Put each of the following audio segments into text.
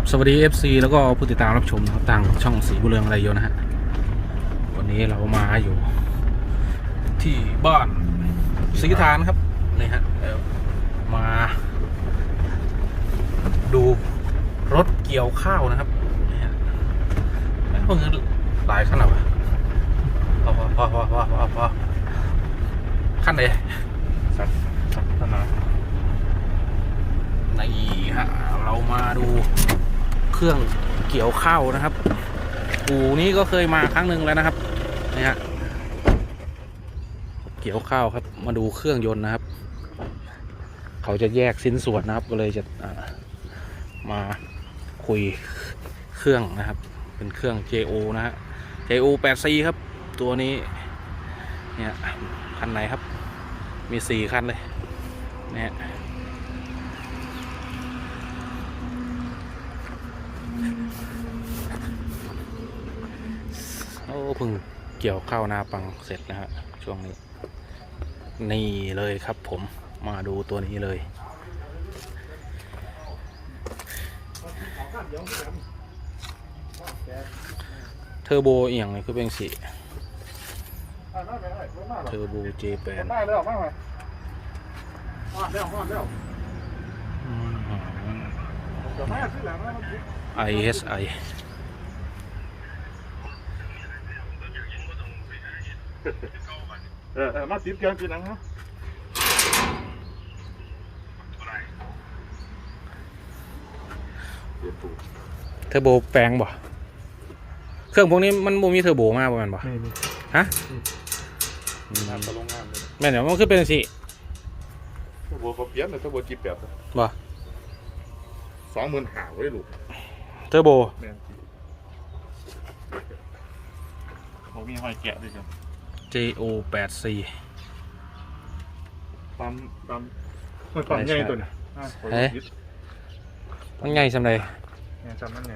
ับสวัสดี FC แล้วก็ผู้ติดตามรับชมนะครับทางช่องสีบุเรืองอะไรโยนะฮะ วันนี้เรามาอยู่ ที่บ้านสีฐานครับนี่ฮะมา ดูรถเกี่ยวข้าวนะครับนี่ฮะแล้วมันคือหลายขั้นอวะพอพอพอพอพอพอพอขั้นไหนสักสักขนาดนี่ฮะเรามาดู เครื่องเกี่ยวข้าวนะครับอู่นี้ก็เคยมาครั้งหนึ่งแล้วนะครับนี่ฮะเกี่ยวข้าวครับ มาดูเครื่องยนต์นะครับ เขาจะแยกสิ้นส่วนนะครับ ก็เลยจะมาคุยเครื่องนะครับ เป็นเครื่อง JO นะฮะ JO 8C ครับ ตัวนี้เนี่ยคันไหนครับ มีสี่คันเลยเนี่ย โอ้เพิ่งเกี่ยวข้าวนาปังเสร็จนะฮะช่วงนี้ นี่เลยครับผมมาดูตัวนี้เลย เทอร์โบเอียงเลยคือเป็นสีเทอร์โบ J8 ได้เลยออกมาไหมมาเร็วมาเร็วจะมาสิหลังนะ ISI เออเออมาติดกันทีหลังฮะเทอร์โบแปลงบ่ เครื่องพวกนี้มันบ่มีเทอร์โบมากประมาณบ่นี่นี่ฮะ งานตะลงงานเลยแม่นเดี๋ยวมันคือเป็นสีถ้าบัวเขาเปลี่ยนเลยถ้าบัวจีแปดบ่ สองหมื่นห้าไว้ลูกเทอร์โบ แม่นเขามีห้อยแกะด้วยครั บ JO 8C ปั๊มปั๊มมันปั๊มใหญ่ตัวเนี่ยอะขอเอ๊ะยึดมันใหญ่สำใดแม่จำมันไง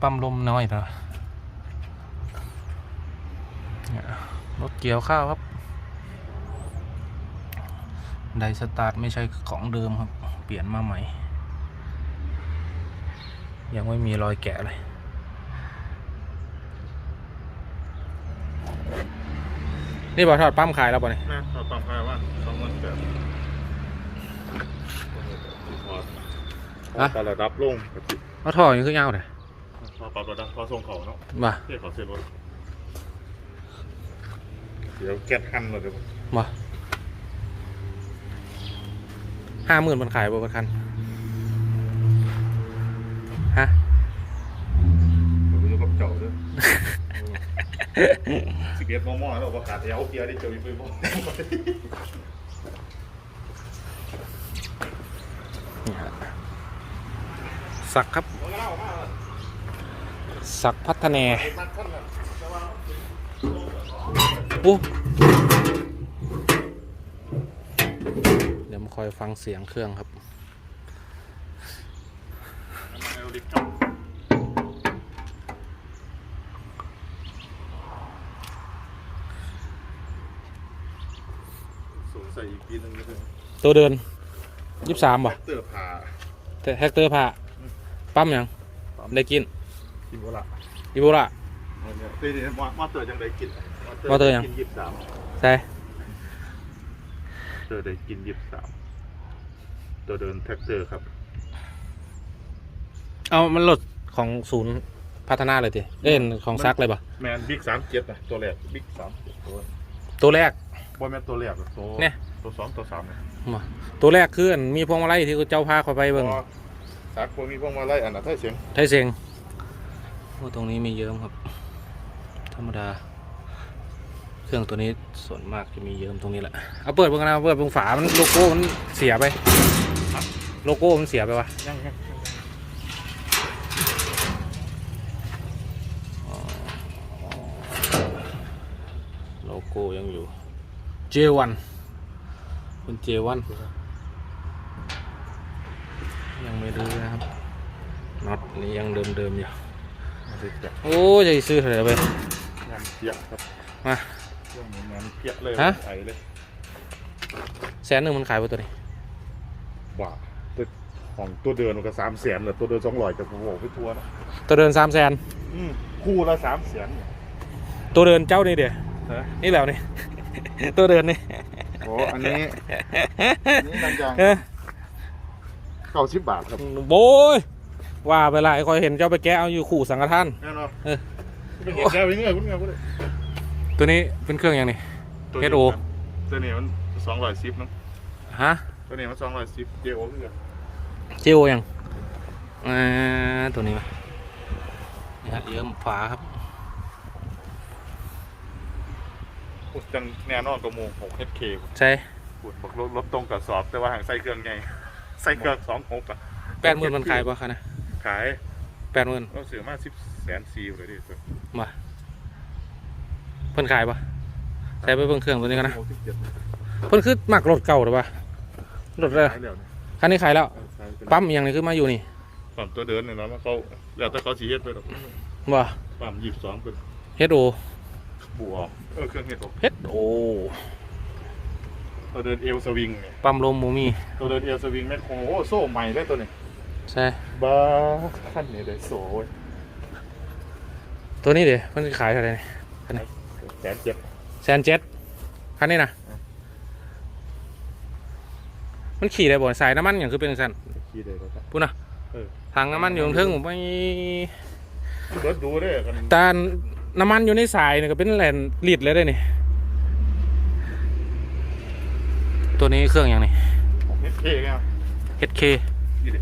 ปั๊มลมน้อยเถอะเนี่ยรถเกี่ยวข้าวครับ ไดสตาร์ทไม่ใช่ของเดิมครับ เปลี่ยนมาใหม่ ยังไม่มีรอยแกะเลยนี่บอทอดปั๊มขายแล้วป่ะเนี่ยแม่เราปั๊มค่าว่าสองหมื่นแปดอะปรับระดับลงกระติเอาท่ออย่างนี้คือยาวเลยพอปรับระดับพอส่งเขาเนาะมาเทียบกับเส้นรถเดี๋ยวแก๊สหันมาเดี๋ยวมาห้าหมื่นมันขายบ่ประคัน สิบเอ็ดมอมอแล้วประกาศเดี๋ยวเพียร์ได้เจ้าอยู่ไปบ่นี่ฮะสักครับสักพัฒนาโอ้เดี๋ยวมาคอยฟังเสียงเครื่องครับ สงสัย อีกปีนึงก็คือตัวเดินยี่สามบ่เตือผ่าแต่แฮกเตอร์ผ่าปั๊มยังได้กินกินบ่ละอีโบละตีนี่มามาเตือจังได้กินมาเตือยังกินยี่สิบสามใช่เตือได้กินยี่สิบสามตัวเดินแท็กเตอร์ครับ เอามันลดของศูนย์พัฒนาเลยทีเล่นของซักเลยปะแมนบิ๊กสามเจ็ดนะตัวแรกบิ๊กสามตัวตัวแรกบอแมนตัวแรกอะตัวเนี่ย ตัวสองตัวสามเนี่ยมาตัวแรกคืออันมีพวงมาลัยที่เจ้าพาเขาไปเบิ่งพอสักพวกมีพวกมาไล่อันน่ะถ้าเสียงไทยเสียงโอ้ตรงนี้มีเยิ้มครับ ธรรมดา เครื่องตัวนี้ส่วนมากจะมีเยิ้มตรงนี้แหละเอาเปิดเบิ่งนะเปิดเบิ่งฝามันโลโก้มันเสียไปโลโก้มันเสียไปวะยังยังโลโก้ยังอยู่ J1 คุณ J1 ยังไม่รื้อนะครับน็อตนี่ยังเดิมๆอยู่มาสิจ้ะโอ้ยจะซื้อเท่าไหร่ไปงานเสียครับมาเครื่องนี้มันเพียบเลยฮะไอเลยแสนหนึ่งมันขายไปตัวนี้บ้าตัวของตัวเดินมันก็สามแสนเลยตัวเดินสองร้อยกับผมบอกไปทัวร์นะตัวเดินสามแสนอืมคู่ละสามแสนตัวเดินเจ้านี่เดียวฮะนี่แหล้วนี่ตัวเดินนี่ โอ้อันนี้อันนี้ดังจังเออเก้าสิบบาทครับโบยว่าไปละไอ้คอยเห็นเจ้าไปแกะเอาอยู่ขู่สังฆทานแน่นอนเออไม่เห็นแก้วไปเงื่อนคุณเงื่อนคุณเลยตัวนี้เป็นเครื่องยังนี่ตัว HO ตัวนี้มันสองร้อยซิปเนาะฮะตัวนี้มันสองร้อยซิปเจโอเงื่อนเจโอยังอ่าตัวนี้มาเนี่ยฮะเยิ้มฝาครับ พูดจังแน่นอนกระมูหกเฮดเคใช่พูดบอกรถรถตรงกับสอบ แต่ว่าห่างใส่เครื่องไงใส่เครื่องสองหกอะแปดหมื่นมันขายป่ะคะนะขายแปดหมื่นเราเสือมาสิบแสนซีเลยดิตัวมาเพิ่นขายป่ะใส่ไปเบิ่งเครื่องตัวนี้กันนะหกสิบเจ็ดเพิ่นคือหมักรถเก่าหรือป่ะรถอะไรขายแล้วเนี่ยคันนี้ขายแล้วเออขายไปแล้วปั๊มอหย่างนี้คือมาอยู่นี่ปั๊มตัวเดินเนี่ยเนาะมันเขาแล้วแต่เขาสีเฮ็ดไปหรอกว่าปั๊มยี่สิบสองเป็นเฮดโอ บัวเออเครื่องเฮ็ดออกเฮดโอตัวเดินเอลสวิงเนี่ยปั๊มลมมูมีตัวเดินเอลสวิงแม่โคโอ้โซ่ใหม่ได้ตัวนี้ใช่บ้าขั้นนี้ได้โซ่เว้ยตัวนี้เดี๋ยวเพิ่นขายเท่าไหร่นี่แสนเจ็ดแสนเจ็ดคันนี้นะมันขี่ได้บ่สายน้ำมันอย่างคือเป็นสันขี่ได้แล้วครับพูดนะเออทางน้ำมันอยู่ตรงเทิงผมไปรถดูได้กันแต่น้ำมันอยู่ในสายนี่ก็เป็นแหลนลิดเลยได้นี่ ตัวนี้เครื่องอย่างนี้เฮ็ดเคไง HK นี่ดิ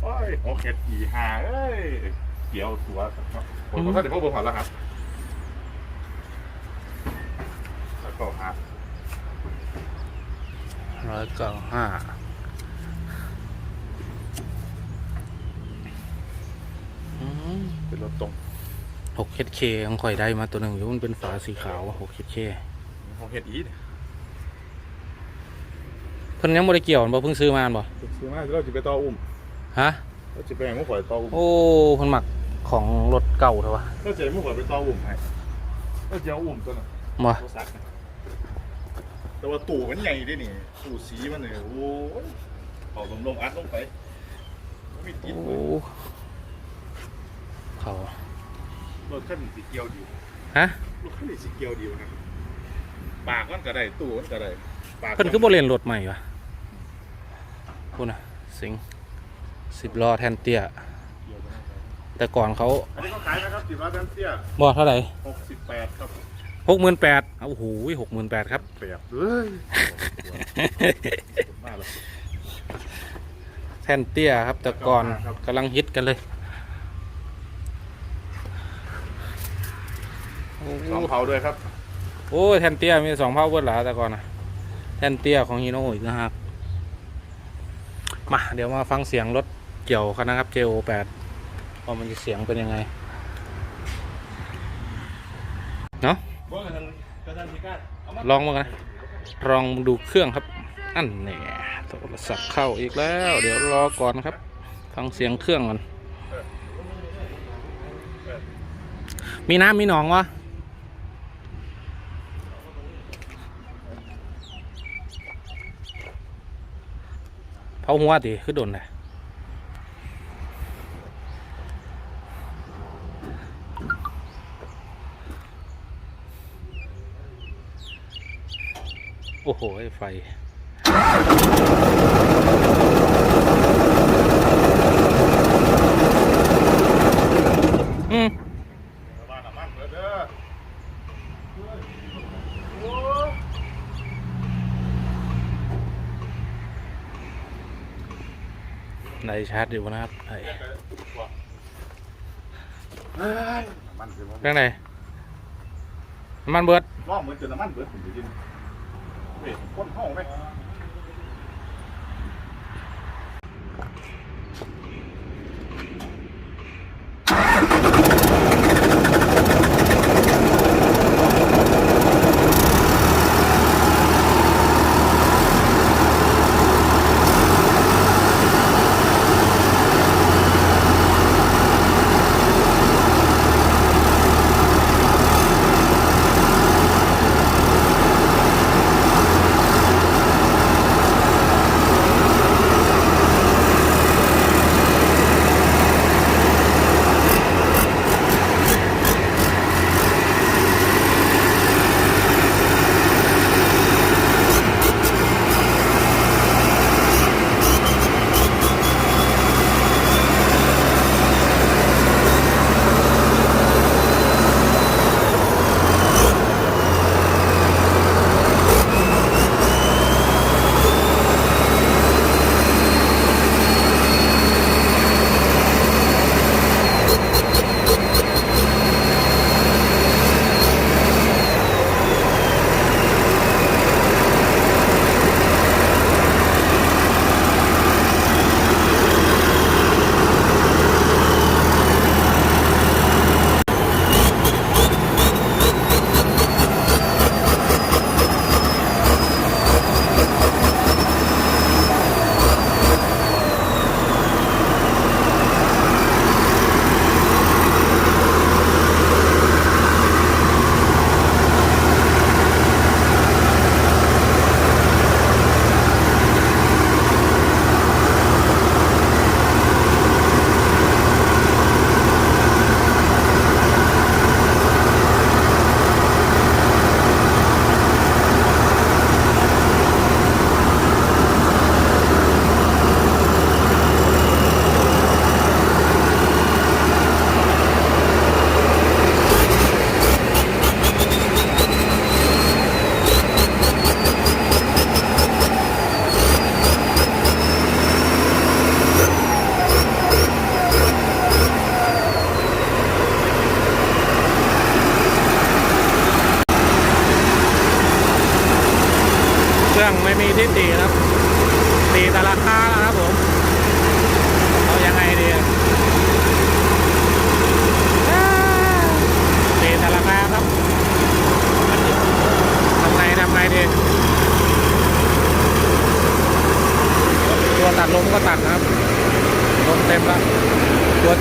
โอ้ยโอเคอีห่าเอ้ยเกี่ยวตัวครับผมก็เดี๋ยวพวกผมผ่านแล้วครับแล้วก็หาร้อยเก้าห้าเป็นรถตรง หก HK ของข่อยได้มาตัวหนึ่งอยู่มันเป็นฝาสีขาวหก HK ของเฮ็ดอีเนี่ยเพิ่นยังบ่ได้เกี่ยวบ่เพิ่งซื้อมาอันบ่ซื้อมาเราจะไปต่ออุ้มฮะเราจะไปให้มุกข่อยต่ออุ้มโอ้เพิ่นหมักของรถเก่าเถอะวะเราจะให้มุกข่อยไปต่ออุ้มให้เราจะเอาอุ้มตัวน่ะบ่ตัวซักน่ะแต่ว่าตู่มันใหญ่ด้วยนี่ตู่สีมันเนี่ยโอ้ยเอาลมลมอัดลงไปไม่ติดโอ้เลย เขา รถขั้นนี้สีเกียวเดียวฮะรถขั้นนี้สีเกียวเดียวนะปากมันก็ได้ตู้มันก็ได้ปากเพิ่นคือบ่เล่นรถใหม่วะพูดนะสิงสิบล้อแทนเตี้ยเกียวกันนะครับแต่ก่อนเขาอันนี้ก็ขายนะครับสิบล้านเตี้ยบ่เท่าไหร่หกสิบแปดครับหกหมื่นแปดโอ้โหหกหมื่นแปดครับแปดเฮ้ยมากเลยแทนเตี้ยครับแต่ก่อนครับกำลังฮิตกันเลยโอ้ สองเผาด้วยครับ โอ้ยแทนเตี้ยมีสองเผ่าเบิดหลาแต่ก่อนนะแทนเตี้ยของฮีโน่อีกนะครับมาเดี๋ยวมาฟังเสียงรถเกี่ยวกันนะครับ JO8 ว่ามันจะเสียงเป็นยังไงเนาะลองมากันนะลองดูเครื่องครับ อันนี้โทรศัพท์เข้าอีกแล้ว เดี๋ยวรอก่อนครับ ฟังเสียงเครื่องก่อนมีน้ำมีหนองวะ เผาหัวติคือโดนเลยโอ้โหไฟ อืม บ้านน้ำมันเบิดเด้อโอ้ ในชาร์จอยู่นะครับไอ้เฮ้ยมันคือว่าเรื่องไหนน้ำมันเบิดว่าเหมือนจะน้ำมันเบิดผมจะยินเฮ้ยคนห้องไหม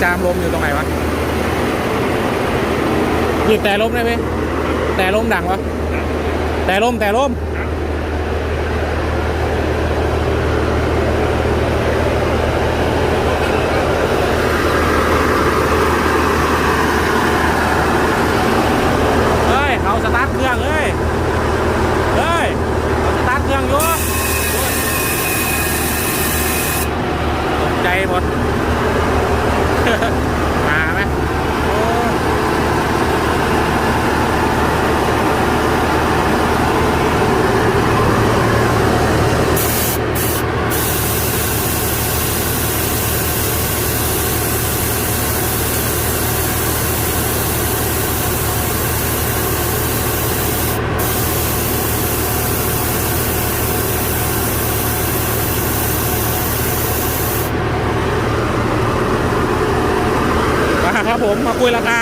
จามลมอยู่ตรงไหนวะหยุดแต่ลมได้ไหมแต่ลมดังวะแต่ลมแต่ลม มาคุยราคา